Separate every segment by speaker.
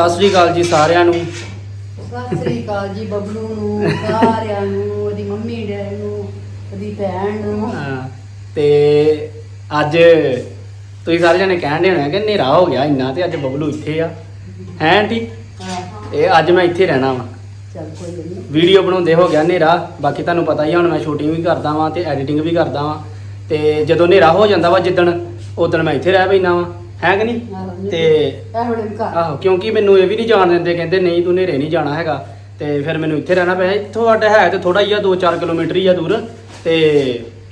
Speaker 1: ਸਤਿ ਸ੍ਰੀ ਅਕਾਲ ਜੀ ਸਾਰਿਆਂ ਨੂੰ।
Speaker 2: ਸਤਿ ਸ੍ਰੀ ਅਕਾਲ ਜੀ ਬਬਲੂ ਨੂੰ ਸਾਰਿਆਂ ਨੂੰ ਉਹਦੀ ਮੰਮੀ ਡੈਡੀ ਨੂੰ ਉਹਦੀ ਭੈਣ ਨੂੰ।
Speaker 1: ਹਾਂ, ਤੇ ਅੱਜ ਤੁਸੀਂ ਸਾਰੇ ਜਣੇ ਕਹਿਣ ਦੇ ਹੋਣੇ ਕਿ ਹਨੇਰਾ ਹੋ ਗਿਆ ਇੰਨਾ ਤੇ ਅੱਜ ਬਬਲੂ ਇੱਥੇ ਆ। ਹੈ ਆਂਟੀ? ਇਹ ਅੱਜ ਮੈਂ ਇੱਥੇ ਰਹਿਣਾ ਵਾ।
Speaker 2: ਚੱਲ ਕੋਈ ਨਹੀਂ।
Speaker 1: ਵੀਡੀਓ ਬਣਾਉਂਦੇ ਹੋ ਗਿਆ ਹਨੇਰਾ। ਬਾਕੀ ਤੁਹਾਨੂੰ ਪਤਾ ਹੀ ਆ ਹੁਣ ਮੈਂ ਸ਼ੂਟਿੰਗ ਵੀ ਕਰਦਾ ਵਾਂ ਤੇ ਐਡੀਟਿੰਗ ਵੀ ਕਰਦਾ ਵਾਂ। ਤੇ ਜਦੋਂ ਹਨੇਰਾ ਹੋ ਜਾਂਦਾ ਵਾ ਜਿੱਦਣ ਉਦੋਂ ਮੈਂ ਇੱਥੇ ਰਹਿ ਪੈਣਾ ਵਾਂ। ਹੈ ਕਿ ਨਹੀਂ? ਤੇ
Speaker 2: ਇਹ ਵੀ ਘਰ
Speaker 1: ਆਹੋ ਕਿਉਂਕਿ ਮੈਨੂੰ ਇਹ ਵੀ ਨਹੀਂ ਜਾਣ ਦਿੰਦੇ ਕਹਿੰਦੇ ਨਹੀਂ ਤੂੰ ਹਨੇਰੇ ਨਹੀਂ ਜਾਣਾ ਹੈਗਾ। ਤੇ ਫਿਰ ਮੈਨੂੰ ਇੱਥੇ ਰਹਿਣਾ ਪਿਆ। ਇੱਥੋਂ ਅੱਡ ਹੈ ਤੇ ਥੋੜਾ ਹੀ ਆ 2-4 ਕਿਲੋਮੀਟਰ ਹੀ ਆ ਦੂਰ। ਤੇ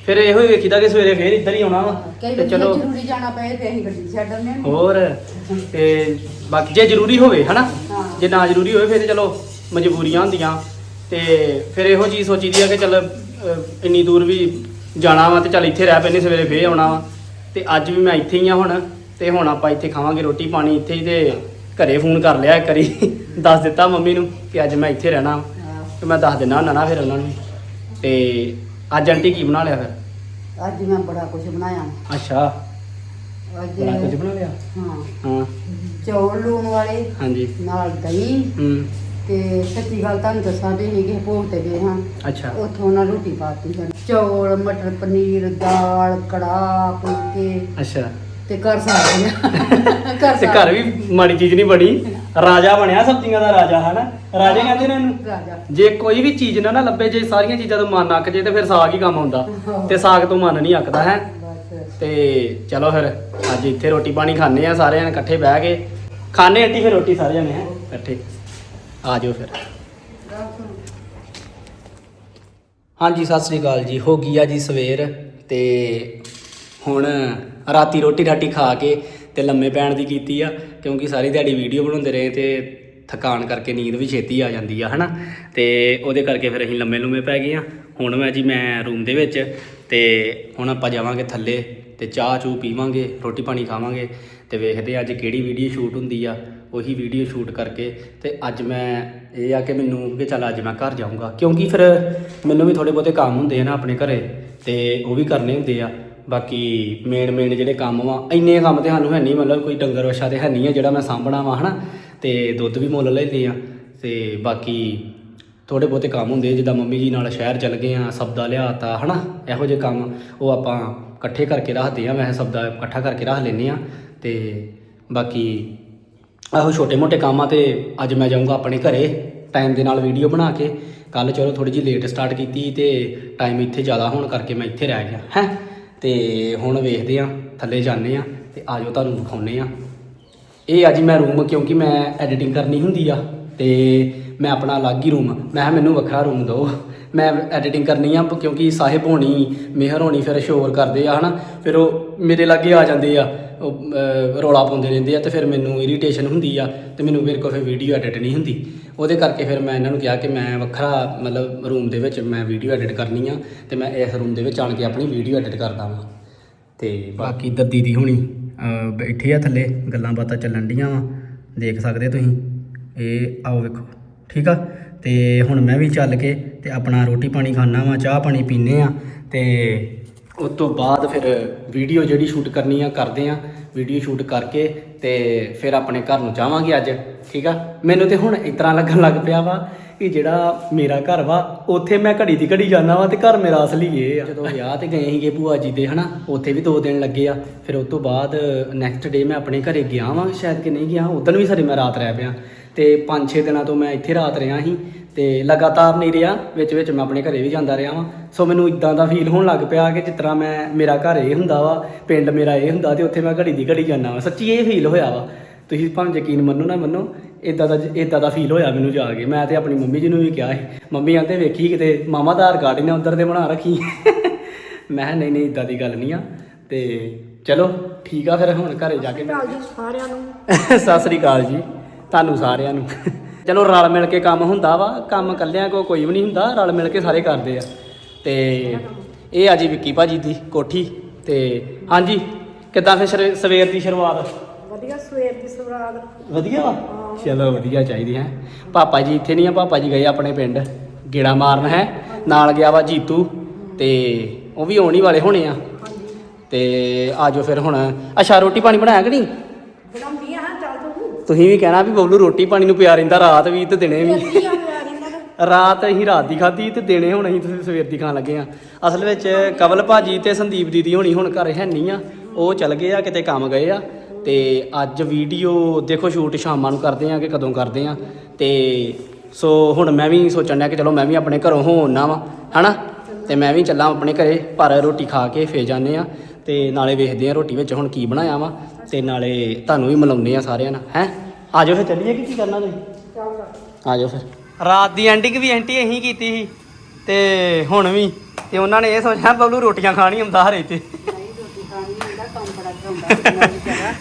Speaker 1: ਫਿਰ ਇਹੋ ਹੀ ਵੇਖੀਦਾ ਕਿ ਸਵੇਰੇ ਫੇਰ ਇੱਧਰ ਹੀ ਆਉਣਾ ਵਾ। ਤੇ ਚਲੋ।
Speaker 2: ਜ਼ਰੂਰੀ ਜਾਣਾ ਪਏ ਤੇ ਅਸੀਂ ਗੱਡੀ ਛੱਡ ਆਉਂਦੇ ਹਾਂ।
Speaker 1: ਹੋਰ ਤੇ ਬਾਕੀ ਜੇ ਜ਼ਰੂਰੀ ਹੋਵੇ ਹਨਾ। ਜੇ ਨਾ ਜ਼ਰੂਰੀ ਹੋਵੇ ਫਿਰ ਚਲੋ ਮਜਬੂਰੀਆਂ ਹੁੰਦੀਆਂ। ਤੇ ਫਿਰ ਇਹੋ ਚੀਜ਼ ਸੋਚੀਦੀ ਆ ਕਿ ਚੱਲ ਇੰਨੀ ਦੂਰ ਵੀ ਜਾਣਾ ਵਾ ਤੇ ਚੱਲ ਇੱਥੇ ਰਹਿ ਪੈਨੇ ਸਵੇਰੇ ਫੇਰ ਆਉਣਾ ਵਾ। ਤੇ ਅੱਜ ਵੀ ਮੈਂ ਇੱਥੇ ਹੀ ਆ ਹੁਣ। ਤੇ ਹੁਣ ਆਪਾਂ ਇੱਥੇ ਖਾਵਾਂਗੇ ਰੋਟੀ ਪਾਣੀ ਇੱਥੇ ਹੀ ਤੇ ਘਰੇ ਫੋਨ ਕਰ ਲਿਆ ਇੱਕ ਵਾਰੀ। ਦੱਸ ਦਿੱਤਾ ਮੰਮੀ ਨੂੰ ਕਿ ਅੱਜ ਮੈਂ ਇੱਥੇ ਰਹਿਣਾ। ਤੇ ਮੈਂ ਦੱਸ ਦਿੰਦਾ ਹੁੰਦਾ ਨਾ ਫਿਰ ਉਹਨਾਂ ਨੂੰ। ਤੇ ਅੱਜ ਆਂਟੀ ਕੀ ਬਣਾ ਲਿਆ ਫਿਰ?
Speaker 2: ਅੱਜ ਮੈਂ ਬੜਾ ਕੁਝ ਬਣਾਇਆ।
Speaker 1: ਅੱਛਾ।
Speaker 2: ਅੱਜ
Speaker 1: ਬੜਾ ਕੁਝ ਬਣਾ ਲਿਆ?
Speaker 2: ਹਾਂ।
Speaker 1: ਹਾਂ।
Speaker 2: ਚੌਲ ਲੂਣ ਵਾਲੇ
Speaker 1: ਹਾਂਜੀ।
Speaker 2: ਨਾਲ ਦਹੀਂ
Speaker 1: ਹੂੰ।
Speaker 2: ਤੇ ਸੱਚੀ ਗੱਲ ਤੁਹਾਨੂੰ ਦੱਸਾਂ ਵੀ ਨਹੀਂ ਕਿ ਭੋਗ ਤੇ ਗਏ ਹਾਂ।
Speaker 1: ਅੱਛਾ।
Speaker 2: ਉੱਥੋਂ ਨਾ ਰੋਟੀ ਪਾਤੀ ਹੈ ਚੌਲ ਮਟਰ ਪਨੀਰ ਦਾਲ ਕੜਾਹ ਫੁਲਕੇ।
Speaker 1: ਅੱਛਾ।
Speaker 2: ਤੇ ਘਰ ਸਾਰੇ ਘਰ
Speaker 1: ਤੇ ਘਰ ਵੀ ਮਾੜੀ ਚੀਜ਼ ਨਹੀਂ ਬਣੀ। ਰਾਜਾ ਬਣਿਆ ਸਬਜ਼ੀਆਂ ਦਾ ਰਾਜਾ ਹਨਾ? ਰਾਜੇ ਕਹਿੰਦੇ ਨੇ ਇਹਨੂੰ
Speaker 2: ਰਾਜਾ।
Speaker 1: ਜੇ ਕੋਈ ਵੀ ਚੀਜ਼ ਨਾ ਨਾ ਲੱਭੇ ਜੇ ਸਾਰੀਆਂ ਚੀਜ਼ਾਂ ਤੋਂ ਮਨ ਅੱਕ ਜੇ ਤੇ ਫਿਰ ਸਾਗ ਹੀ ਕੰਮ ਆਉਂਦਾ। ਤੇ ਸਾਗ ਤੋਂ ਮਨ ਨਹੀਂ ਅੱਕਦਾ ਹੈ?
Speaker 2: ਬਸ।
Speaker 1: ਤੇ ਚਲੋ ਫਿਰ ਅੱਜ ਇੱਥੇ ਰੋਟੀ ਪਾਣੀ ਖਾਣੇ ਆ ਸਾਰੇ ਜਣੇ ਇਕੱਠੇ ਬਹਿ ਕੇ। ਖਾਣੇ ਅੱਟੀ ਫਿਰ ਰੋਟੀ ਸਾਰੇ ਜਣੇ ਹੈ? ਇਕੱਠੇ। ਆ ਜਾਓ ਫਿਰ। ਹਾਂਜੀ ਸਤਿ ਸ੍ਰੀ ਅਕਾਲ ਜੀ। ਹੋ ਗਈ ਆ ਜੀ ਸਵੇਰ ਤੇ ਹੁਣ ਰਾਤੀ ਰੋਟੀ ਰਾਟੀ ਖਾ ਕੇ ਤੇ ਲੰਮੇ ਪੈਣ ਦੀ ਕੀਤੀ ਆ, ਕਿਉਂਕਿ ਸਾਰੀ ਦਿਹਾੜੀ ਵੀਡੀਓ ਬਣਾਉਂਦੇ ਰਹੇ ਤੇ ਥਕਾਨ ਕਰਕੇ ਨੀਂਦ ਵੀ ਛੇਤੀ ਆ ਜਾਂਦੀ ਆ, ਹਨਾ? ਤੇ ਉਹਦੇ ਕਰਕੇ ਫਿਰ ਅਸੀਂ ਲੰਮੇ ਲੰਮੇ ਪੈ ਗਏ ਆ। ਹੁਣ ਮੈਂ ਜੀ, ਮੈਂ ਰੂਮ ਦੇ ਵਿੱਚ ਤੇ ਹੁਣ ਆਪਾਂ ਜਾਵਾਂਗੇ ਥੱਲੇ ਤੇ ਚਾਹ ਚੂ ਪੀਵਾਂਗੇ, ਰੋਟੀ ਪਾਣੀ ਖਾਵਾਂਗੇ ਤੇ ਵੇਖਦੇ ਅੱਜ ਕਿਹੜੀ ਵੀਡੀਓ ਸ਼ੂਟ ਹੁੰਦੀ ਆ। ਉਹੀ ਵੀਡੀਓ ਸ਼ੂਟ ਕਰਕੇ ਤੇ ਅੱਜ ਮੈਂ ਇਹ ਆ ਕਿ ਮੈਨੂੰ ਕਿ ਚੱਲ ਅੱਜ ਮੈਂ ਘਰ ਜਾਊਂਗਾ। ਕਿਉਂਕਿ ਫਿਰ ਮੈਨੂੰ ਵੀ ਥੋੜੇ ਬਹੁਤੇ ਕੰਮ ਹੁੰਦੇ ਆ ਨਾ ਆਪਣੇ ਘਰੇ ਤੇ ਉਹ ਵੀ ਕਰਨੇ ਹੁੰਦੇ ਆ। ਬਾਕੀ ਮੇਨ ਮੇਨ ਜਿਹੜੇ ਕੰਮ ਵਾ, ਇੰਨੇ ਕੰਮ ਤੇ ਸਾਨੂੰ ਹੈ ਨਹੀਂ ਮਤਲਬ ਕੋਈ ਡੰਗਰ ਵਛਾ ਤੇ ਹੈ ਨਹੀਂ ਆ ਜਿਹੜਾ ਮੈਂ ਸਾਂਭਣਾ ਵਾ, ਹਨਾ। ਤੇ ਦੁੱਧ ਵੀ ਮੁੱਲ ਲੈਂਦੇ ਆ, ਤੇ ਬਾਕੀ ਥੋੜੇ ਬਹੁਤੇ ਕੰਮ ਹੁੰਦੇ ਜਿੱਦਾਂ ਮੰਮੀ ਜੀ ਨਾਲ ਸ਼ਹਿਰ ਚੱਲ ਗਏ ਆ, ਸਬਦਾ ਲਿਆਤਾ, ਹਨਾ, ਇਹੋ ਜਿਹੇ ਕੰਮ, ਉਹ ਆਪਾਂ ਇਕੱਠੇ ਕਰਕੇ ਰੱਖਦੇ ਆ ਮੈਂ ਸਬਦਾ ਇਕੱਠਾ ਕਰਕੇ ਰੱਖ ਲੈਂਦੇ ਆ, ਤੇ ਬਾਕੀ ਇਹੋ ਛੋਟੇ ਮੋਟੇ ਕੰਮ ਆ ਤੇ ਅੱਜ ਮੈਂ ਜਾਊਂਗਾ ਆਪਣੇ ਘਰੇ ਟਾਈਮ ਦੇ ਨਾਲ ਵੀਡੀਓ ਬਣਾ ਕੇ ਕੱਲ ਚਲੋ ਥੋੜੀ ਜਿਹੀ ਲੇਟ ਸਟਾਰਟ ਕੀਤੀ ਤੇ ਟਾਈਮ ਇੱਥੇ ਜ਼ਿਆਦਾ ਹੋਣ ਕਰਕੇ ਮੈਂ ਇੱਥੇ ਰਹਿ ਗਿਆ, ਹੈ। ਤੇ ਹੁਣ ਵੇਖਦੇ ਆ, ਥੱਲੇ ਜਾਂਦੇ ਆ ਤੇ ਆਜੋ ਤੁਹਾਨੂੰ ਦਿਖਾਉਨੇ ਆ। ਇਹ ਆ ਜੀ ਮੈਂ ਰੂਮ ਕਿਉਂਕਿ ਮੈਂ ਐਡੀਟਿੰਗ ਕਰਨੀ ਹੁੰਦੀ ਆ ਤੇ ਮੈਂ ਆਪਣਾ ਅਲੱਗ ਹੀ ਰੂਮ ਮੈਂ ਕਿਹਾ ਮੈਨੂੰ ਵੱਖਰਾ ਰੂਮ ਦਿਓ। ਮੈਂ ਐਡੀਟਿੰਗ ਕਰਨੀ ਆ ਕਿਉਂਕਿ ਸਾਹਿਬ ਹੋਣੀ, ਮਿਹਰ ਹੋਣੀ ਫਿਰ ਸ਼ੋਰ ਕਰਦੇ ਆ ਹਨਾ। ਫਿਰ ਉਹ ਮੇਰੇ ਲਾਗੇ ਆ ਜਾਂਦੇ ਆ। ਉਹ ਅਹ, ਰੌਲਾ ਪਾਉਂਦੇ ਰਹਿੰਦੇ ਆ ਤੇ ਫਿਰ ਮੈਨੂੰ ਇਰੀਟੇਸ਼ਨ ਹੁੰਦੀ ਆ ਤੇ ਮੈਨੂੰ ਮੇਰੇ ਕੋਲ ਫਿਰ ਵੀਡੀਓ ਐਡਿਟ ਨਹੀਂ ਹੁੰਦੀ। ਉਹਦੇ ਕਰਕੇ ਫਿਰ ਮੈਂ ਇਹਨਾਂ ਨੂੰ ਕਿਹਾ ਕਿ ਮੈਂ ਵੱਖਰਾ ਮਤਲਬ ਰੂਮ ਦੇ ਵਿੱਚ ਮੈਂ ਵੀਡੀਓ ਐਡਿਟ ਕਰਨੀ ਆ ਤੇ ਮੈਂ ਇਸ ਰੂਮ ਦੇ ਵਿੱਚ ਆਣ ਕੇ ਆਪਣੀ ਵੀਡੀਓ ਐਡਿਟ ਕਰਦਾ ਵਾਂ ਤੇ ਬਾਕੀ ਇੱਧਰ ਦੀਦੀ ਹੁਣੀ ਬੈਠੇ ਆ ਥੱਲੇ ਗੱਲਾਂ ਬਾਤਾਂ ਚੱਲਣ ਡੀਆਂ ਵਾ। ਦੇਖ ਸਕਦੇ ਤੁਸੀਂ। ਇਹ ਆਓ ਵੇਖੋ। ਠੀਕ ਆ? ਤੇ ਹੁਣ ਮੈਂ ਵੀ ਚੱਲ ਕੇ ਤੇ ਆਪਣਾ ਰੋਟੀ ਪਾਣੀ ਖਾਣਾ ਵਾਂ ਚਾਹ ਪਾਣੀ ਪੀਨੇ ਆ। ਤੇ ਉਸ ਤੋਂ ਬਾਅਦ ਫਿਰ ਵੀਡੀਓ ਜਿਹੜੀ ਸ਼ੂਟ ਕਰਨੀ ਆ, ਕਰਦੇ ਆ ਵੀਡੀਓ ਸ਼ੂਟ ਕਰਕੇ ਤੇ ਫਿਰ ਆਪਣੇ ਘਰ ਨੂੰ ਜਾਵਾਂਗੇ ਅੱਜ, ਠੀਕ ਆ? ਮੈਨੂੰ ਤੇ ਹੁਣ ਇਸ ਤਰ੍ਹਾਂ ਲੱਗਣ ਲੱਗ ਪਿਆ ਵਾ ਕਿ ਜਿਹੜਾ ਮੇਰਾ ਘਰ ਵਾ, ਉੱਥੇ ਮੈਂ ਘੜੀ ਦੀ ਘੜੀ ਜਾਣਾ ਵਾ ਤੇ ਘਰ ਮੇਰਾ ਅਸਲੀ ਇਹ ਆ। ਜਦੋਂ ਵਿਆਹ ਤੇ ਗਏ ਸੀਗੇ ਭੂਆ ਜੀ ਦੇ, ਹਨਾ, ਉੱਥੇ ਵੀ 2 ਦਿਨ ਲੱਗੇ ਆ। ਫਿਰ ਉਸ ਤੋਂ ਬਾਅਦ ਨੈਕਸਟ ਡੇ ਮੈਂ ਆਪਣੇ ਘਰੇ ਗਿਆ ਵਾਂ, ਸ਼ਾਇਦ ਕਿ ਨਹੀਂ ਗਿਆ, ਉਦੋਂ ਵੀ ਸਾਰੇ ਮੈਂ ਰਾਤ ਰਹਿ ਪਿਆ। ਤੇ 5-6 ਦਿਨਾਂ ਤੋਂ ਮੈਂ ਇੱਥੇ ਰਾਤ ਰਿਹਾ ਸੀ। ਤੇ ਲਗਾਤਾਰ ਨਹੀਂ ਰਿਹਾ ਵਿੱਚ ਵਿੱਚ ਮੈਂ ਆਪਣੇ ਘਰੇ ਵੀ ਜਾਂਦਾ ਰਿਹਾ ਵਾਂ। ਸੋ ਮੈਨੂੰ ਇਦਾਂ ਦਾ ਫੀਲ ਹੋਣ ਲੱਗ ਪਿਆ ਕਿ ਜਿਸ ਤਰ੍ਹਾਂ ਮੈਂ ਮੇਰਾ ਘਰ ਇਹ ਹੁੰਦਾ ਵਾ ਪਿੰਡ ਮੇਰਾ ਇਹ ਹੁੰਦਾ ਤੇ ਉੱਥੇ ਮੈਂ ਘੜੀ ਦੀ ਘੜੀ ਜਾਂਦਾ ਵਾ। ਸੱਚੀ ਇਹ ਫੀਲ ਹੋਇਆ ਵਾ। ਤੁਸੀਂ ਭਾਵੇਂ ਯਕੀਨ ਮੰਨੋ ਨਾ ਮੰਨੋ ਇਦਾਂ ਦਾ ਇਦਾਂ ਦਾ ਫੀਲ ਹੋਇਆ ਮੈਨੂੰ ਜਾ ਕੇ। ਮੈਂ ਤੇ ਆਪਣੀ ਮੰਮੀ ਜੀ ਨੂੰ ਵੀ ਕਿਹਾ ਸੀ ਮੰਮੀ ਕਹਿੰਦੇ ਵੇਖੀ ਕਿਤੇ ਮਾਮਾ ਦਾ ਆਧਾਰ ਕਾਰਡ ਨੇ ਉਧਰ ਦੇ ਬਣਾ ਰੱਖੀ ਮੈਂ ਨਹੀਂ ਨਹੀਂ ਇਦਾਂ ਦੀ ਗੱਲ ਨਹੀਂ ਆ। ਤੇ ਚਲੋ ਠੀਕ ਆ ਫਿਰ ਹੁਣ ਘਰੇ ਜਾ ਕੇ। ਮੈਂ
Speaker 2: ਸਾਰਿਆਂ ਨੂੰ।
Speaker 1: ਸਤਿ ਸ੍ਰੀ ਅਕਾਲ ਜੀ। ਤੁਹਾਨੂੰ ਸਾਰਿਆਂ ਨੂੰ। ਚਲੋ ਰਲ ਮਿਲ ਕੇ ਕੰਮ ਹੁੰਦਾ ਵਾ ਕੰਮ ਇਕੱਲਿਆਂ ਕੋ ਕੋਈ ਵੀ ਨਹੀਂ ਹੁੰਦਾ ਰਲ ਮਿਲ ਕੇ ਸਾਰੇ ਕਰਦੇ ਆ। ਤੇ ਇਹ ਆ ਜੀ ਵਿੱਕੀ ਭਾਜੀ ਦੀ ਕੋਠੀ ਤੇ ਹਾਂਜੀ ਕਿੱਦਾਂ ਫਿਰ ਸ਼ਰ- ਸਵੇਰ ਦੀ ਸ਼ੁਰੂਆਤ?
Speaker 2: ਵਧੀਆ ਸਵੇਰ ਦੀ ਸੁਰਾਗ
Speaker 1: ਵਧੀਆ ਵਾ? ਚਲੋ ਵਧੀਆ ਚਾਹੀਦੀ ਹੈ। ਪਾਪਾ ਜੀ ਇੱਥੇ ਨਹੀਂ ਆ ਪਾਪਾ ਜੀ ਗਏ ਆਪਣੇ ਪਿੰਡ ਗੇੜਾ ਮਾਰਨ ਹੈ? ਨਾਲ ਗਿਆ ਵਾ ਜੀਤੂ ਤੇ ਉਹ ਵੀ ਆਉਣ ਹੀ ਵਾਲੇ ਹੋਣੇ ਆ। ਤੇ ਆਜੋ ਫਿਰ ਹੁਣ। ਅੱਛਾ ਰੋਟੀ ਪਾਣੀ ਬਣਾਇਆ ਕਿ ਨਹੀਂ? ਤੁਸੀਂ ਵੀ ਕਹਿਣਾ ਵੀ ਬਬਲੂ ਰੋਟੀ ਪਾਣੀ ਨੂੰ ਪਿਆ ਰਹਿੰਦਾ ਰਾਤ ਵੀ ਤੇ ਦਿਨੇ ਵੀ। ਰਾਤ ਅਸੀਂ ਰਾਤ ਦੀ ਖਾਧੀ ਤੇ ਦਿਨੇ ਹੁਣ ਅਸੀਂ ਤੁਸੀਂ ਸਵੇਰ ਦੀ ਖਾਣ ਲੱਗੇ ਆ। ਅਸਲ ਵਿੱਚ ਕਵਲ ਭਾਜੀ ਤੇ ਸੰਦੀਪ ਦੀਦੀ ਹੋਣੀ ਹੁਣ ਘਰ ਹੈ ਨਹੀਂ ਆ ਉਹ ਚਲ ਗਏ ਆ ਕਿਤੇ ਕੰਮ ਗਏ ਆ। ਤੇ ਅੱਜ ਵੀਡੀਓ ਦੇਖੋ ਸ਼ੂਟ ਸ਼ਾਮਾਂ ਨੂੰ ਕਰਦੇ ਆ ਕਿ ਕਦੋਂ ਕਰਦੇ ਆ। ਤੇ ਸੋ ਹੁਣ ਮੈਂ ਵੀ ਸੋਚਣ ਡਿਆ ਕਿ ਚਲੋ ਮੈਂ ਵੀ ਆਪਣੇ ਘਰੋਂ ਹੋ ਆਉਣਾ ਵਾ ਹਨਾ? ਤੇ ਮੈਂ ਵੀ ਚੱਲਾਂ ਆਪਣੇ ਘਰੇ ਪਰ ਰੋਟੀ ਖਾ ਕੇ ਫੇਰ ਜਾਂਦੇ ਆ। ਤੇ ਨਾਲੇ ਵੇਖਦੇ ਆ ਰੋਟੀ ਵਿੱਚ ਹੁਣ ਕੀ ਬਣਾਇਆ ਵਾ। ਤੇ ਨਾਲੇ ਤੁਹਾਨੂੰ ਵੀ ਮਿਲਾਉਂਦੇ ਆ ਸਾਰਿਆਂ ਨਾਲ ਹੈ? ਆਜੋ ਫਿਰ ਚੱਲੀਏ ਕਿ ਕੀ ਕਰਨਾ ਤੁਸੀਂ? ਆਜੋ ਫਿਰ। ਰਾਤ ਦੀ ਐਂਡਿੰਗ ਵੀ ਐਂਟੀ ਅਸੀਂ ਕੀਤੀ ਸੀ ਤੇ ਹੁਣ ਵੀ ਤੇ ਉਹਨਾਂ ਨੇ ਇਹ ਸੋਚਿਆ ਬਬਲੂ ਰੋਟੀਆਂ ਖਾਣੀ ਹੁੰਦਾ ਹਰੇ ਤੇ।
Speaker 2: ਨਹੀਂ ਰੋਟੀ ਖਾਣੀ ਹੁੰਦਾ ਕੰਮ ਬੜਾ ਕਰਾਉਂਦਾ ਮੈਂ ਵਿਚਾਰਾ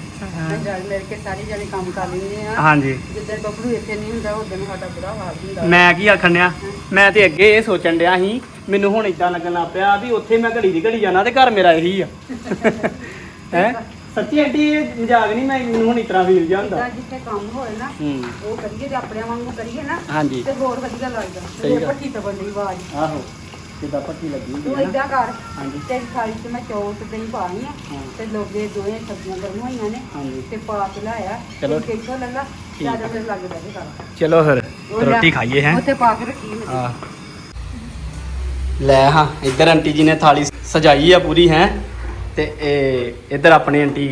Speaker 2: ਮੈਂ ਜਦ ਮਿਲ ਕੇ ਸਾਰੀ ਜਣੇ ਕੰਮ ਕਰ ਲੈਂਦੇ ਆ।
Speaker 1: ਹਾਂਜੀ।
Speaker 2: ਜਿੱਦਾਂ ਬੱਬਲੂ ਇੱਥੇ ਨਹੀਂ ਹੁੰਦਾ ਉਦੋਂ ਸਾਡਾ ਬੁਰਾ ਹਾਲ ਹੁੰਦਾ।
Speaker 1: ਮੈਂ ਕੀ ਆਖਣ ਡਿਆ? ਮੈਂ ਤੇ ਅੱਗੇ ਇਹ ਸੋਚਣ ਡਿਆ ਸੀ ਮੈਨੂੰ ਹੁਣ ਇਦਾਂ ਲੱਗਣ ਲੱਗ ਪਿਆ ਵੀ ਉੱਥੇ ਮੈਂ ਘੜੀ ਦੀ ਘੜੀ ਜਾਣਾ ਤੇ ਘਰ ਮੇਰਾ ਇਹੀ ਆ। ਹੈ? ਸੱਚੀ ਆਂਟੀ ਇਹ ਮਜ਼ਾਕ ਨਹੀਂ ਮੈਂ ਮੈਨੂੰ ਹੁਣ ਇਤਰਾ ਫੀਲ ਹੁੰਦਾ।
Speaker 2: ਜਿੱਦਾਂ ਜਿੱਥੇ ਕੰਮ ਹੋਏ ਨਾ
Speaker 1: ਹੂੰ।
Speaker 2: ਉਹ ਕਰੀਏ ਤੇ ਆਪਣੇ ਵਾਂਗੂ ਕਰੀਏ ਨਾ
Speaker 1: ਹਾਂਜੀ।
Speaker 2: ਤੇ ਹੋਰ ਵਧੀਆ ਲੱਗਦਾ।
Speaker 1: ਸਹੀ
Speaker 2: ਹੋਰ
Speaker 1: ਗੱਲ।
Speaker 2: ਤੋਂ ਬੰਦੀ ਆਵਾਜ਼।
Speaker 1: ਆਹੋ ਜਿੱਦਾਂ ਪੱਟੀ ਲੱਗੀ ਹੁੰਦੀ
Speaker 2: ਤੂੰ
Speaker 1: ਹੈ ਨਾ।
Speaker 2: ਏਦਾਂ ਕਰ
Speaker 1: ਹਾਂਜੀ।
Speaker 2: ਤੇ ਥਾਲੀ 'ਚ ਮੈਂ ਚੌਲ ਤੇ ਦਹੀਂ ਪਾਣੀ ਆ
Speaker 1: ਹਾਂ।
Speaker 2: ਤੇ ਲੋਗੇ ਦੋਵੇਂ ਸਬਜ਼ੀਆਂ ਗਰਮ ਹੋਈਆਂ ਨੇ
Speaker 1: ਹਾਂਜੀ।
Speaker 2: ਤੇ ਪਾ ਕੇ ਲਾਇਆ
Speaker 1: ਚਲੋ।
Speaker 2: ਤੇ ਕਿੱਥੋਂ ਲੱਗਾ?
Speaker 1: ਠੀਕ
Speaker 2: ਜ਼ਿਆਦਾ ਫਿਰ ਲੱਗਦਾ ਜੀ ਕਰ
Speaker 1: ਚਲੋ ਫਿਰ ਰੋਟੀ ਖਾਈਏ ਹੈ?
Speaker 2: ਉੱਥੇ ਪਾ ਕੇ ਰੱਖੀ ਮੈਂ।
Speaker 1: ਆ ਲੈ ਹਾਂ ਇੱਧਰ ਆਂਟੀ ਜੀ ਨੇ ਥਾਲੀ ਸਜਾਈ ਆ ਪੂਰੀ ਹੈ? ਤੇ ਇਹ ਇੱਧਰ ਆਪਣੇ ਆਂਟੀ।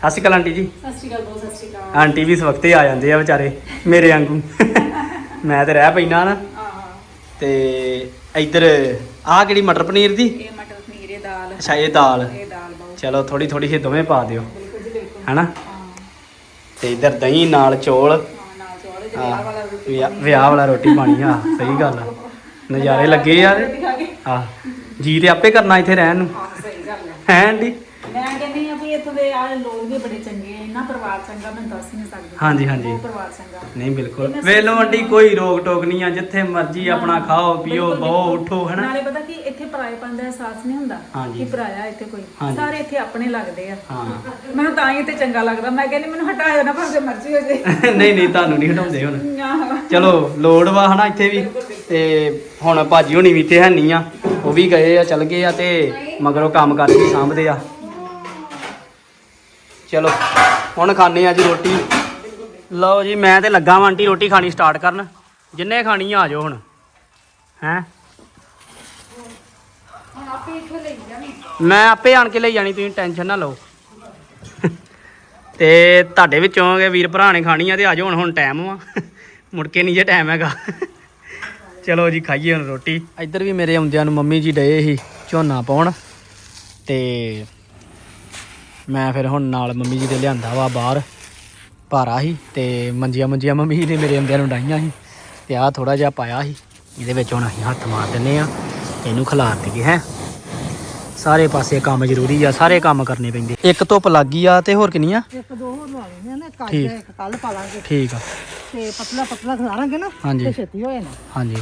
Speaker 1: ਸਤਿ ਸ਼੍ਰੀ ਅਕਾਲ ਆਂਟੀ ਜੀ।
Speaker 2: ਸਤਿ ਸ਼੍ਰੀ ਅਕਾਲ ਬਹੁਤ ਸਤਿ ਸ਼੍ਰੀ ਅਕਾਲ।
Speaker 1: ਆਂਟੀ ਵੀ ਇਸ ਵਕਤ ਹੀ ਆ ਜਾਂਦੇ ਆ ਵਿਚਾਰੇ ਮੇਰੇ ਵਾਂਗੂ। ਮੈਂ ਤੇ ਰਹਿ ਪੈਣਾ ਨਾ। ਤੇ ਇੱਧਰ ਆਹ ਕਿਹੜੀ ਮਟਰ ਪਨੀਰ ਦੀ?
Speaker 2: ਇਹ ਮਟਰ ਪਨੀਰ ਇਹ ਦਾਲ।
Speaker 1: ਅੱਛਾ ਇਹ ਦਾਲ।
Speaker 2: ਇਹ ਦਾਲ ਬਹੁਤ।
Speaker 1: ਚਲੋ ਥੋੜੀ ਥੋੜੀ ਇਹ ਦੋਵੇਂ ਪਾ ਦਿਓ।
Speaker 2: ਬਿਲਕੁਲ ਜੀ ਬਿਲਕੁਲ।
Speaker 1: ਹੈਨਾ? ਤੇ ਇੱਧਰ ਦਹੀਂ ਨਾਲ ਚੌਲ।
Speaker 2: ਵਿਆਹ ਵਾਲਾ ਰੋਟੀ
Speaker 1: ਵਿਆਹ ਵਿਆਹ ਵਾਲਾ ਰੋਟੀ ਪਾਣੀ ਆ ਸਹੀ ਗੱਲ ਆ। ਨਜ਼ਾਰੇ ਲੱਗੇ ਯਾਰ ਆ। ਜੀ ਤੇ ਆਪੇ ਕਰਨਾ ਇੱਥੇ ਰਹਿਣ ਨੂੰ।
Speaker 2: ਹਾਂ ਸਹੀ ਗੱਲ ਹੈ
Speaker 1: ਹੈ ਆਂਟੀ
Speaker 2: ਮੈਂ ਕਹਿੰਦੀ ਆ ਵੀ ਇੱਥੋਂ ਦੇ ਆ ਲੋਕ ਵੀ ਬੜੇ ਚੰਗੇ ਆ ਇੰਨਾ ਪਰਿਵਾਰ ਚੰਗਾ ਮੈਂ ਦੱਸ ਨਹੀਂ ਸਕਦੀ।
Speaker 1: ਹਾਂਜੀ ਹਾਂਜੀ।
Speaker 2: ਬਹੁਤ ਪਰਿਵਾਰ ਚੰਗਾ।
Speaker 1: ਨਹੀਂ ਬਿਲਕੁਲ। ਵੇਲੋ ਆਂਟੀ ਕੋਈ ਰੋਕ ਟੋਕ ਨਹੀਂ ਆ ਜਿੱਥੇ ਮਰਜ਼ੀ ਆਪਣਾ ਖਾਓ ਪੀਓ
Speaker 2: ਬਿਲਕੁਲ,
Speaker 1: ਬਹੁ
Speaker 2: ਬਿਲਕੁਲ।
Speaker 1: ਉਠੋ ਹੈਨਾ
Speaker 2: ਨਾਲੇ ਪਤਾ ਕੀ ਇੱਥੇ ਪਰਾਏਪਨ ਦਾ ਅਹਿਸਾਸ ਨਹੀਂ ਹੁੰਦਾ
Speaker 1: ਹਾਂਜੀ।
Speaker 2: ਕਿ ਪਰਾਇਆ ਇੱਥੇ ਕੋਈ।
Speaker 1: ਹਾਂਜੀ।
Speaker 2: ਸਾਰੇ ਇੱਥੇ ਆਪਣੇ ਲੱਗਦੇ ਆ।
Speaker 1: ਹਾਂ।
Speaker 2: ਮੈਨੂੰ ਤਾਂ ਹੀ ਇੱਥੇ ਚੰਗਾ ਲੱਗਦਾ। ਮੈਂ ਕਹਿੰਦੀ ਮੈਨੂੰ ਹਟਾਇਓ ਨਾ ਭਾਵੇਂ ਮਰਜ਼ੀ ਹੋ ਜੇ।
Speaker 1: ਨਹੀਂ ਨਹੀਂ ਤੁਹਾਨੂੰ ਨਹੀਂ ਹਟਾਉਂਦੇ ਹੁਣ।
Speaker 2: ਆਹੋ।
Speaker 1: ਚਲੋ ਲੋੜ ਵਾ ਹਨਾ ਇੱਥੇ ਵੀ। ਤੇ ਹੁਣ ਭਾਜੀ ਹੋਣੀ ਵੀ ਇੱਥੇ ਹੈ ਨਹੀਂ ਆ। ਉਹ ਵੀ ਗਏ ਆ ਚਲ ਗਏ ਆ ਤੇ ਮਗਰੋਂ ਕੰਮ ਕਰਕੇ ਸਾਂਭਦੇ ਆ। ਚਲੋ ਹੁਣ ਖਾਣੇ ਆ ਜੀ ਰੋਟੀ। ਲਓ ਜੀ ਮੈਂ ਤੇ ਲੱਗਾ ਵਾਂ ਆਂਟੀ ਰੋਟੀ ਖਾਣੀ ਸਟਾਰਟ ਕਰਨ। ਜਿੰਨੇ ਖਾਣੀ ਆ ਆ ਜਾਓ ਹੁਣ ਹੈ ਮੈਂ ਆਪੇ ਆਣ ਕੇ ਲਈ ਜਾਣੀ ਤੁਸੀਂ ਟੈਨਸ਼ਨ ਨਾ ਲਓ। ਤੇ ਤੁਹਾਡੇ ਵਿੱਚੋਂ ਵੀਰ ਭਰਾ ਨੇ ਖਾਣੀ ਆ ਤੇ ਆ ਜਾਓ ਹੁਣ ਹੁਣ ਟਾਈਮ ਵਾ। ਮੁੜ ਕੇ ਨਹੀਂ ਜੇ ਟਾਈਮ ਹੈਗਾ। ਚਲੋ ਜੀ ਖਾਈਏ ਹੁਣ ਰੋਟੀ। ਇੱਧਰ ਵੀ ਮੇਰੇ ਆਉਂਦਿਆਂ ਨੂੰ ਮੰਮੀ ਜੀ ਡਏ ਸੀ ਝੋਨਾ ਪਾਉਣ ਤੇ ਮੈਂ ਫਿਰ ਹੁਣ ਨਾਲ ਮੰਮੀ ਜੀ ਦੇ ਲਿਆਂਦਾ ਵਾ ਬਾਹਰ ਭਾਰਾ ਸੀ ਤੇ ਮੰਜੀਆਂ ਮੰਜੀਆਂ ਮੰਮੀ ਜੀ ਨੇ ਮੇਰੇ ਆਉਂਦਿਆਂ ਨੂੰ ਡਾਈਆਂ ਸੀ ਤੇ ਆਹ ਥੋੜਾ ਜਿਹਾ ਪਾਇਆ ਸੀ। ਇਹਦੇ ਵਿੱਚ ਹੁਣ ਅਸੀਂ ਹੱਥ ਮਾਰ ਦਿੰਨੇ ਆ ਇਹਨੂੰ ਖਿਲਾਰ ਦਈਏ ਹੈ। ਸਾਰੇ ਪਾਸੇ ਕੰਮ ਜ਼ਰੂਰੀ ਆ ਸਾਰੇ ਕੰਮ ਕਰਨੇ ਪੈਂਦੇ। ਇੱਕ ਧੁੱਪ ਲੱਗ ਗਈ ਆ ਤੇ ਹੋਰ ਕਿੰਨੀਆਂ
Speaker 2: ਇੱਕ ਦੋ ਹੋਰ ਲਵਾ ਲੈਣੇ ਨੇ ਕੱਲ। ਇੱਕ ਕੱਲ ਪਾ ਲਾਂਗੇ।
Speaker 1: ਠੀਕ ਆ।
Speaker 2: ਤੇ ਪਤਲਾ ਪਤਲਾ ਖਲਾਰਾਂਗੇ ਨਾ
Speaker 1: ਹਾਂਜੀ।
Speaker 2: ਤੇ ਛੇਤੀ ਹੋ ਜਾਣਾ।
Speaker 1: ਹਾਂਜੀ।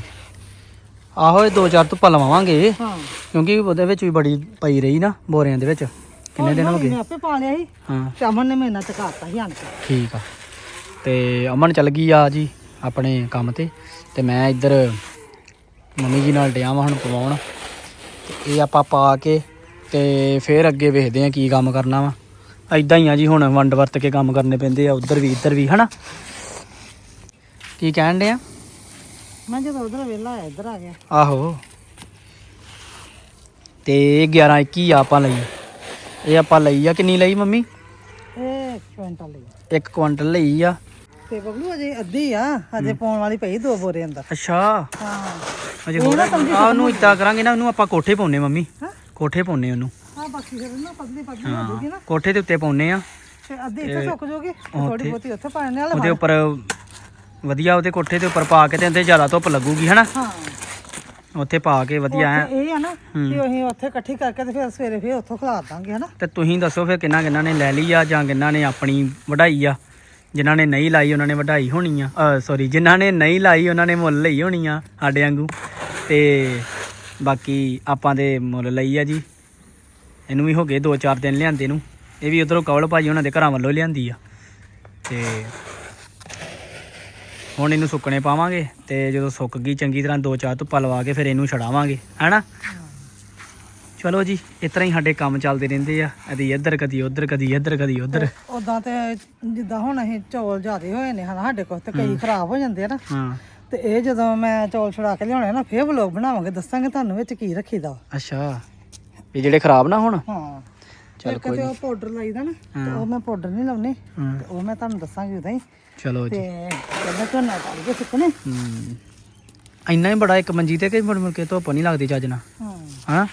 Speaker 1: ਆਹੋ ਇਹ ਦੋ ਚਾਰ ਧੁੱਪਾਂ ਲਵਾਵਾਂਗੇ।
Speaker 2: ਹਾਂ।
Speaker 1: ਕਿਉਂਕਿ ਉਹਦੇ ਵਿੱਚ ਵੀ ਬੜੀ ਪਈ ਰਹੀ ਨਾ ਬੋਰਿਆਂ ਦੇ ਵਿੱਚ। ਕਿੰਨੇ ਦਿਨ ਹੋ
Speaker 2: ਮੈਂ
Speaker 1: ਗਏ?
Speaker 2: ਆਪੇ ਪਾ ਲਿਆ ਸੀ।
Speaker 1: ਹਾਂ।
Speaker 2: ਤੇ ਅਮਨ ਨੇ ਮੇਰੇ ਨਾਲ ਚਕਾਤਾ ਸੀ ਆਣ ਕੇ।
Speaker 1: ਠੀਕ ਆ। ਤੇ ਅਮਨ ਚੱਲ ਗਈ ਆ ਜੀ ਆਪਣੇ ਕੰਮ ਤੇ। ਤੇ ਮੈਂ ਇੱਧਰ ਮੰਮੀ ਜੀ ਨਾਲ ਡਿਆ ਵਾਂ ਹੁਣ ਪਵਾਉਣ। ਤੇ ਇਹ ਆਪਾਂ ਪਾ ਕੇ ਤੇ ਫਿਰ ਅੱਗੇ ਵੇਖਦੇ ਆ ਕੀ ਕੰਮ ਕਰਨਾ ਵਾ। ਐਦਾਂ ਹੀ ਆ ਜੀ ਹੁਣ ਵੰਡ ਵਰਤ ਕੇ ਕੰਮ ਕਰਨੇ ਪੈਂਦੇ ਆ ਉਧਰ ਵੀ ਇੱਧਰ ਵੀ ਹਨਾ? ਕੀ ਕਹਿਣ ਡਿਆ?
Speaker 2: ਮੈਂ ਜਦੋਂ ਉਧਰ ਵੇਲਾ ਆਇਆ ਇੱਧਰ ਆ ਗਿਆ।
Speaker 1: ਆਹੋ। ਤੇ ਇਹ 11 21 ਆ ਆਪਾਂ ਲਈ। ਇਹ ਆਪਾਂ ਲਈ ਆ ਕਿੰਨੀ ਲਈ ਮੰਮੀ?
Speaker 2: ਇਹ ਕੁਇੰਟਲ ਲਈ।
Speaker 1: 1 ਕੁਇੰਟਲ ਲਈ ਆ।
Speaker 2: ਤੇ ਬਬਲੂ ਅਜੇ ਅੱਧੀ ਆ ਅਜੇ ਪਾਉਣ ਵਾਲੀ ਪਈ ਦੋ ਬੋਰੇ ਅੰਦਰ।
Speaker 1: ਅੱਛਾ।
Speaker 2: ਹਾਂ।
Speaker 1: ਅਜੇ ਹੋਰ ਆ। ਉਹਨੂੰ ਇਦਾਂ ਕਰਾਂਗੇ ਨਾ ਉਹਨੂੰ ਆਪਾਂ ਕੋਠੇ ਪਾਉਨੇ ਮੰਮੀ।
Speaker 2: ਹਾਂ।
Speaker 1: ਕੋਠੇ ਪਾਉਨੇ ਉਹਨੂੰ।
Speaker 2: ਆ ਬਾਕੀ ਫਿਰ ਨਾ ਪਤਲੀ ਪਤਲੀ ਹੋ
Speaker 1: ਹਾਂ।
Speaker 2: ਜੂਗੀ ਨਾ।
Speaker 1: ਕੋਠੇ ਦੇ ਉੱਤੇ ਪਾਉਨੇ ਆ।
Speaker 2: ਅੱਧੀ ਇੱਥੇ ਸੁੱਕ ਜੂਗੀ ਥੋੜੀ ਬਹੁਤੀ ਉੱਥੇ ਪਾਣੇ ਵਾਲਾ
Speaker 1: ਉਹਦੇ ਉੱਪਰ ਵਧੀਆ ਉਹਦੇ ਕੋਠੇ ਦੇ ਉੱਪਰ ਪਾ ਕੇ ਤੇ ਅੰਦਰ ਜ਼ਿਆਦਾ ਧੁੱਪ ਲੱਗੂਗੀ ਹਨਾ?
Speaker 2: ਹਾਂ।
Speaker 1: ਉੱਥੇ ਪਾ ਕੇ ਵਧੀਆ ਐ।
Speaker 2: ਉੱਥੇ ਇਹ ਆ ਨਾ ਕਿ ਅਸੀਂ ਉੱਥੇ ਇਕੱਠੀ ਕਰਕੇ ਤੇ ਫਿਰ ਸਵੇਰੇ ਫਿਰ ਉੱਥੋਂ ਖਿਲਾਰ ਦਾਂਗੇ ਹਨਾ?
Speaker 1: ਤੇ ਤੁਸੀਂ ਦੱਸੋ ਫਿਰ ਕਿੰਨਾ ਕਿੰਨਾ ਨੇ ਲੈ ਲਈ ਆ ਜਾਂ ਕਿੰਨਾ ਨੇ ਆਪਣੀ ਵਢਾਈ ਆ? ਜਿਨ੍ਹਾਂ ਨੇ ਨਹੀਂ ਲਾਈ ਉਹਨਾਂ ਨੇ ਵਢਾਈ ਹੋਣੀ ਆ। ਸੌਰੀ ਜਿਨ੍ਹਾਂ ਨੇ ਨਹੀਂ ਲਾਈ ਉਹਨਾਂ ਨੇ ਮੁੱਲ ਲਈ ਹੋਣੀ ਆ ਸਾਡੇ ਵਾਂਗੂ। ਤੇ ਬਾਕੀ ਆਪਾਂ ਦੇ ਮੁੱਲ ਲਈ ਆ ਜੀ। ਇਹਨੂੰ ਵੀ ਹੋ ਗਏ 2-4 ਦਿਨ ਲਿਆਂਦੇ ਨੂੰ। ਇਹ ਵੀ ਉਧਰੋਂ ਕਵਲ ਭਾਜੀ ਉਹਨਾਂ ਦੇ ਘਰਾਂ ਵੱਲੋਂ ਲਿਆਂਦੀ ਆ। ਤੇ ਹੁਣ ਇਹਨੂੰ ਸੁੱਕਣੇ ਪਾਵਾਂਗੇ ਤੇ ਜਦੋਂ ਸੁੱਕ ਗਈ ਚੰਗੀ ਤਰ੍ਹਾਂ 2-4 ਧੁੱਪਾਂ ਲਵਾ ਕੇ ਫਿਰ ਇਹਨੂੰ ਛਡਾਵਾਂਗੇ ਹੈਨਾ? ਚਲੋ ਜੀ ਇਸ ਤਰ੍ਹਾਂ ਹੀ ਸਾਡੇ ਕੰਮ ਚੱਲਦੇ ਰਹਿੰਦੇ ਆ। ਕਦੀ ਇੱਧਰ ਕਦੀ ਉੱਧਰ ਕਦੀ ਇੱਧਰ ਕਦੀ ਉੱਧਰ।
Speaker 3: ਉਦਾਂ ਤੇ ਜਿੱਦਾਂ ਹੁਣ ਅਸੀਂ ਚੌਲ ਜ਼ਿਆਦੇ ਹੋਏ ਨੇ ਹਨਾ ਸਾਡੇ ਕੋਲ ਤੇ ਕਈ ਖਰਾਬ ਹੋ ਜਾਂਦੇ ਆ ਨਾ।
Speaker 1: ਹਾਂ।
Speaker 3: ਤੇ ਇਹ ਜਦੋਂ ਮੈਂ ਚੌਲ ਛੁਡਾ ਕੇ ਲਿਆਉਣੇ ਨਾ ਫੇਰ ਵਲੋਗ ਬਣਾਵਾਂਗੇ ਦੱਸਾਂਗੇ ਤੁਹਾਨੂੰ ਵਿੱਚ ਕੀ ਰੱਖੀਦਾ।
Speaker 1: ਅੱਛਾ। ਇਹ ਜਿਹੜੇ ਖਰਾਬ ਨਾ ਹੁਣ?
Speaker 3: ਹਾਂ।
Speaker 1: ਚੱਲ
Speaker 3: ਇੱਕ ਤੇ ਉਹ ਪਾਊਡਰ ਲਾਈਦਾ ਨਾ ਤੇ
Speaker 1: ਹਾਂ।
Speaker 3: ਉਹ ਮੈਂ ਪਾਊਡਰ ਨਹੀਂ ਲਾਉਣੀ
Speaker 1: ਹਾਂ।
Speaker 3: ਤੇ ਉਹ ਮੈਂ ਤੁਹਾਨੂੰ ਦੱਸਾਂਗੀ ਉਦਾਂ ਹੀ।
Speaker 1: ਚਲੋ
Speaker 3: ਤੇ
Speaker 1: ਜੀ
Speaker 3: ਕਹਿੰਦਾ ਝੋਨਾ ਕੱਢ ਕੇ ਸੁੱਕਣੇ।
Speaker 1: ਹੂੰ। ਇੰਨਾ ਹੀ ਬੜਾ ਇੱਕ ਮੰਜੀ ਤੇ ਕਿ ਮੁੜ ਮੁੜ ਕੇ ਧੁੱਪ ਨਹੀਂ ਲੱਗਦੀ ਚੱਜ ਨਾਲ।
Speaker 3: ਹਾਂ।
Speaker 1: ਹਾਂ।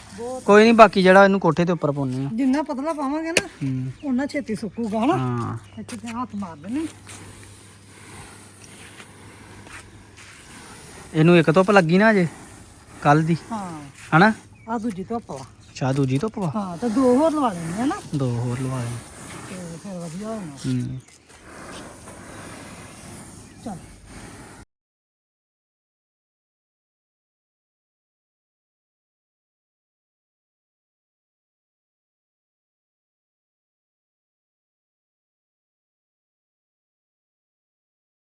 Speaker 1: ਕੋਈ ਨਹੀਂ ਬਾਕੀ ਜਿਹੜਾ ਇਹਨੂੰ ਕੋਠੇ ਤੇ ਉੱਪਰ ਪਾਉਣੇ ਆ
Speaker 3: ਜਿੰਨਾ ਪਤਲਾ ਪਾਵਾਂਗੇ ਨਾ
Speaker 1: ਹੂੰ।
Speaker 3: ਉਹਨਾਂ ਛੇਤੀ ਸੁੱਕੂਗਾ ਹਨਾ?
Speaker 1: ਹਾਂ।
Speaker 3: ਇੱਥੇ ਤੇ ਹੱਥ ਮਾਰ ਦੇਣੇ
Speaker 1: ਇਹਨੂੰ ਇੱਕ ਧੁੱਪ ਲੱਗੀ ਨਾ ਅਜੇ ਕੱਲ ਦੀ।
Speaker 3: ਹਾਂ।
Speaker 1: ਹਨਾ?
Speaker 3: ਆ ਦੂਜੀ ਧੁੱਪ ਵਾ।
Speaker 1: ਚਾਹ ਦੂਜੀ ਧੁੱਪ ਵਾ
Speaker 3: ਹਾਂ ਤੇ ਦੋ ਹੋਰ ਲਵਾ ਲੈਣੇ ਨਾ।
Speaker 1: ਦੋ ਹੋਰ ਲਵਾ ਦੇ
Speaker 3: ਤੇ ਫਿਰ ਵਧੀਆ ਹੋਣਾ।
Speaker 1: ਹੂੰ।
Speaker 3: ਚੱਲ।